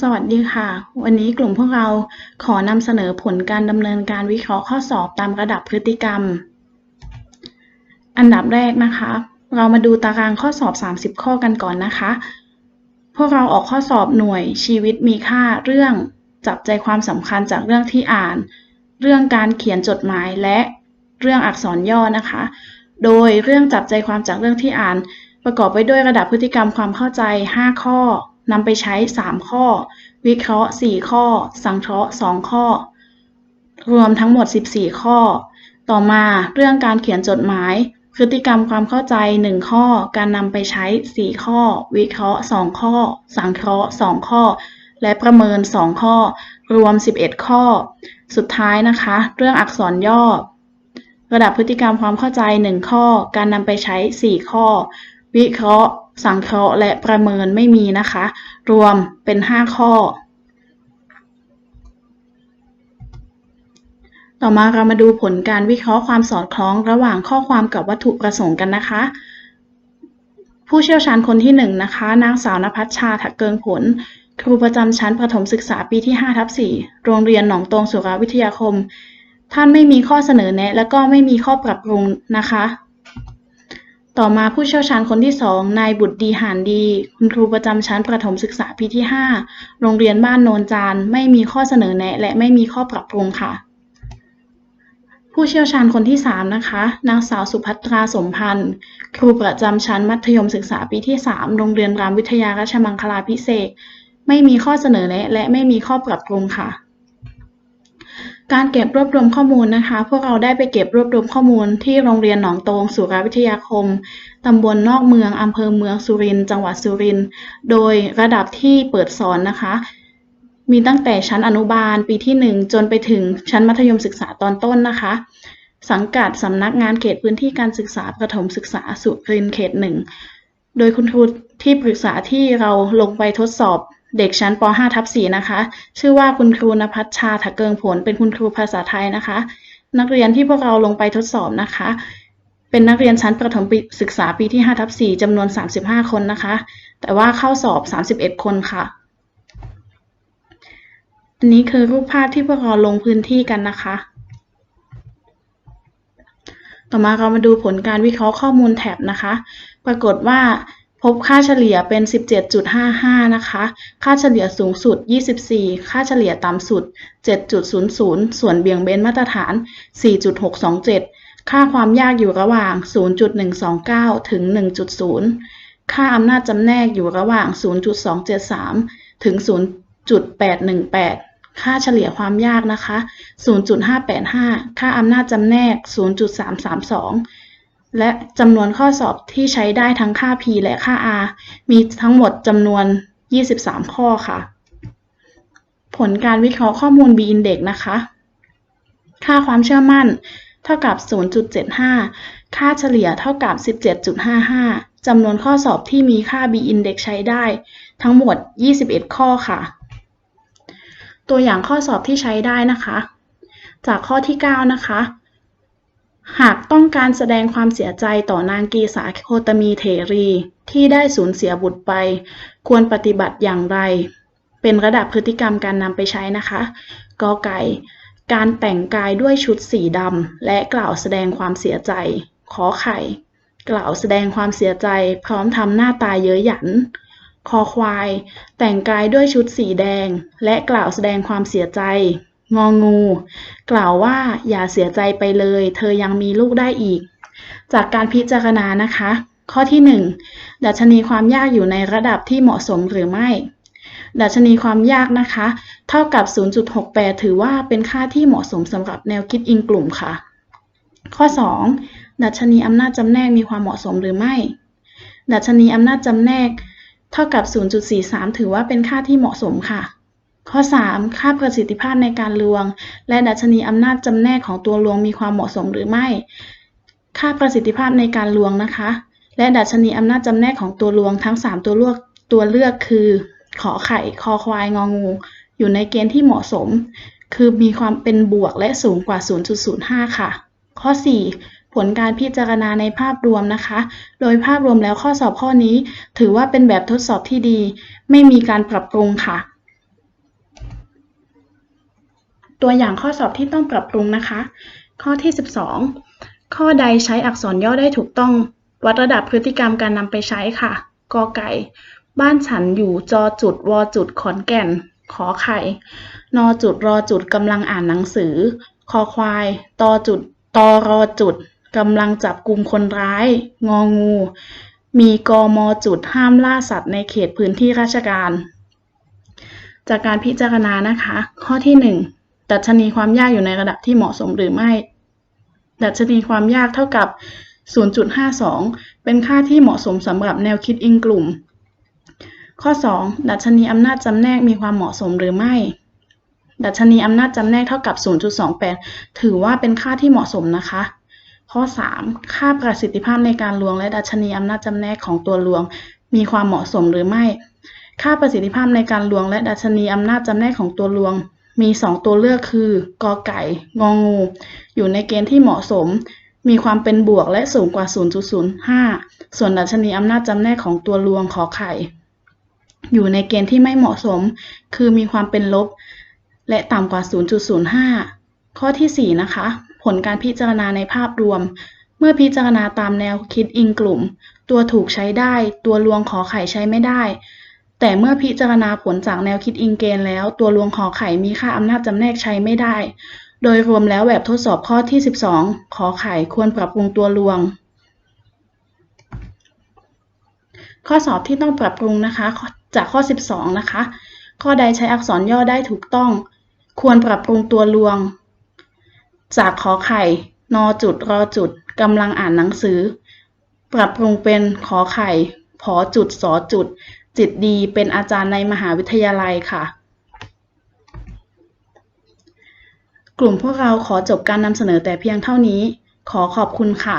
สวัสดีค่ะ วันนี้กลุ่มพวกเราขอนำเสนอผลการดำเนินการวิเคราะห์ข้อสอบตามระดับพฤติกรรม อันดับแรกนะคะ เรามาดูตารางข้อสอบ 30 ข้อกันก่อนนะคะ พวกเราออกข้อสอบหน่วยชีวิตมีค่าเรื่องจับใจความสำคัญจากเรื่องที่อ่าน เรื่องการเขียนจดหมายและเรื่องอักษรย่อนะคะ โดยเรื่องจับใจความจากเรื่องที่อ่าน ประกอบไปด้วยระดับพฤติกรรมความเข้าใจ 5 ข้อ นำไปใช้ 3 ข้อ วิเคราะห์ 4 ข้อ สังเคราะห์ 2 ข้อ รวมทั้งหมด 14 ข้อ ต่อมาเรื่องการเขียนจดหมาย พฤติกรรมความเข้าใจ 1 ข้อ การนำไปใช้ 4 ข้อ วิเคราะห์ 2 ข้อ สังเคราะห์ 2 ข้อ และประเมิน 2 ข้อ รวม 11 ข้อ สุดท้ายนะคะ เรื่องอักษรย่อ ระดับพฤติกรรมความเข้าใจ 1 ข้อ การนำไปใช้ 4 ข้อ วิเคราะห์ สังเคราะห์และประเมินไม่มีนะคะ รวมเป็น 5 ข้อ ต่อมาเรามาดูผลการวิเคราะห์ความสอดคล้องระหว่างข้อความกับวัตถุประสงค์กันนะคะผู้เชี่ยวชาญคนที่1นนะคะ นางสาวนภัชชาถักเกิงผล ครูประจำชั้นประถมศึกษาปีที่5ทับ4โรงเรียนหนองตรงสุราวิทยาคม ท่านไม่มีข้อเสนอแนะ และก็ไม่มีข้อปรับปรุงนะคะ ต่อมาผู้เชี่ยวชาญคนที่2นายบุตรดีหานดี คุณครูประจำชั้นประถมศึกษาปีที่ 5 โรงเรียนบ้านโนนจานไม่มีข้อเสนอแนะ และไม่มีข้อปรับปรุงค่ะ ผู้เชี่ยวชาญคนที่ 3 นะคะ นางสาวสุภัตราสมพันธ์ ครูประจำชั้นมัธยมศึกษาปีที่ 3 โรงเรียนรามวิทยาราชมังคลาพิเศษ ไม่มีข้อเสนอแนะ และไม่มีข้อปรับปรุงค่ะ การเก็บรวบรวมข้อมูลนะคะ พวกเราได้ไปเก็บรวบรวมข้อมูลที่โรงเรียนหนองตงสุราวิทยาคม ตำบลนอกเมือง อำเภอเมืองสุรินทร์จังหวัดสุรินทร์ โดยระดับที่เปิดสอนนะคะ มีตั้งแต่ชั้นอนุบาลปีที่ 1 จนไปถึงชั้นมัธยมศึกษาตอนต้นนะคะ สังกัดสำนักงานเขตพื้นที่การศึกษาประถมศึกษาสุรินทร์เขตหนึ่ง โดยคุณครูที่ปรึกษาที่เราลงไปทดสอบ เด็กชั้นป .5 ทับ4นะคะ ชื่อว่าคุณครูนภัชชาถักเกิงผล เป็นคุณครูภาษาไทยนะคะ นักเรียนที่พวกเราลงไปทดสอบนะคะ เป็นนักเรียนชั้นประถมศึกษาปีที่5ทับ4จำนวน 35 คนนะคะ แต่ว่าเข้าสอบ 31 คนค่ะ อันนี้คือรูปภาพที่พวกเราลงพื้นที่กันนะคะ ต่อมาเรามาดูผลการวิเคราะห์ข้อมูลแท็บนะคะ ปรากฏว่า พบค่าเฉลี่ยเป็น 17.55 นะคะ ค่าเฉลี่ยสูงสุด 24 ค่าเฉลี่ยต่ำสุด 7.00 ส่วนเบี่ยงเบนมาตรฐาน 4.627 ค่าความยากอยู่ระหว่าง 0.129 ถึง 1.0 ค่าอำนาจจำแนกอยู่ระหว่าง 0.273 ถึง 0.818 ค่าเฉลี่ยความยากนะคะ 0.585 ค่าอำนาจจำแนก 0.332 และจำนวนข้อสอบที่ใช้ได้ทั้งค่า P และค่า R มีทั้งหมดจำนวน 23 ข้อค่ะ ผลการวิเคราะห์ข้อมูล B index นะคะ ค่าความเชื่อมั่นเท่ากับ 0.75 ค่าเฉลี่ยเท่ากับ 17.55 จำนวนข้อสอบที่มีค่า B index ใช้ได้ ทั้งหมด 21 ข้อค่ะ ตัวอย่างข้อสอบที่ใช้ได้นะคะ จากข้อที่ 9 นะคะ หากต้องการแสดงความเสียใจต่อนางกีสาโคตมีเถรี ที่ได้สูญเสียบุตรไป ควรปฏิบัติอย่างไร เป็นระดับพฤติกรรมการนำไปใช้นะคะกอไก่ การแต่งกายด้วยชุดสีดำและกล่าวแสดงความเสียใจ ขอไข่ กล่าวแสดงความเสียใจ พร้อมทำหน้าตาเย้ยหยัน คอควาย แต่งกายด้วยชุดสีแดง และกล่าวแสดงความเสียใจ งองู กล่าวว่าอย่าเสียใจไปเลย เธอยังมีลูกได้อีก จากการพิจารณานะคะ ข้อที่ 1 ดัชนีความยากอยู่ในระดับที่เหมาะสมหรือไม่ ดัชนีความยากนะคะ เท่ากับ 0.68 ถือว่าเป็นค่าที่เหมาะสมสำหรับแนวคิดอิงกลุ่มค่ะ ข้อ 2 ดัชนีอำนาจจำแนกมีความเหมาะสมหรือไม่ ดัชนีอำนาจจำแนก เท่ากับ 0.43 ถือว่าเป็นค่าที่เหมาะสมค่ะ ข้อ 3 ค่าประสิทธิภาพในการลวง และดัชนีอำนาจจำแนกของตัวลวงมีความเหมาะสมหรือไม่ ค่าประสิทธิภาพในการลวงนะคะ และดัชนีอำนาจจำแนกของตัวลวงทั้ง 3 ตัวเลือกตัวเลือกคือ ขอไข่ คอควาย งองู อยู่ในเกณฑ์ที่เหมาะสม คือมีความเป็นบวกและสูงกว่า 0.05 ค่ะ ข้อ 4 ผลการพิจารณาในภาพรวมนะคะ โดยภาพรวมแล้วข้อสอบข้อนี้ ถือว่าเป็นแบบทดสอบที่ดี ไม่มีการปรับปรุงค่ะ ตัวอย่างข้อสอบที่ต้องปรับปรุงนะคะ ข้อที่ 12 ข้อใดใช้อักษรย่อได้ถูกต้อง วัดระดับพฤติกรรมการนำไปใช้ค่ะ กอไก่ บ้านฉันอยู่จอจุดวอจุดขอนแก่น ขอไข่ นอจุดรอจุดกำลังอ่านหนังสือ คอควายตอจุดตอรอจุดกำลังจับกลุ่มคนร้าย งองู มีกมจุดห้ามล่าสัตว์ในเขตพื้นที่ราชการ จากการพิจารณานะคะ ข้อที่ 1 ดัชนีความยากอยู่ในระดับที่เหมาะสมหรือไม่ ดัชนีความยากเท่ากับ 0.52 เป็นค่าที่เหมาะสมสำหรับแนวคิดอิงกลุ่ม ข้อ 2 ดัชนีอำนาจจำแนกมีความเหมาะสมหรือไม่ ดัชนีอำนาจจำแนกเท่ากับ 0.28 ถือว่าเป็นค่าที่เหมาะสมนะคะ ข้อ 3 ค่าประสิทธิภาพในการลวง และดัชนีอำนาจจำแนกของตัวลวง มีความเหมาะสมหรือไม่ ค่าประสิทธิภาพในการลวง และดัชนีอำนาจจำแนกของตัวลวง มี 2 ตัวเลือกคือกอไก่ งองู อยู่ในเกณฑ์ที่เหมาะสม มีความเป็นบวกและสูงกว่า 0.05 ส่วนดัชนีอำนาจจำแนกของตัวลวงขอไข่ อยู่ในเกณฑ์ที่ไม่เหมาะสม คือมีความเป็นลบ และต่ำกว่า 0.05 ข้อทีสี่ 4 นะคะ ผลการพิจารณาในภาพรวม เมื่อพิจารณาตามแนวคิดอิงกลุ่ม ตัวถูกใช้ได้ ตัวลวงขอไข่ใช้ไม่ได้ แต่เมื่อพิจารณาผลจากแนวคิดอิงเกณฑ์แล้ว ตัวลวงขอไข่มีค่าอำนาจจำแนกใช้ไม่ได้ โดยรวมแล้วแบบทดสอบข้อที่ 12 ขอไข่ควรปรับปรุงตัวลวง ข้อสอบที่ต้องปรับปรุงนะคะ จากข้อ 12 นะคะ ข้อใดใช้อักษรย่อได้ถูกต้อง ควรปรับปรุงตัวลวง จากขอไข่นอจุดรอจุดกำลังอ่านหนังสือ ปรับปรุงเป็นขอไข่ ผอจุดสอจุด จิตดีเป็นอาจารย์ในมหาวิทยาลัยค่ะ กลุ่มพวกเราขอจบการนำเสนอแต่เพียงเท่านี้ ขอขอบคุณค่ะ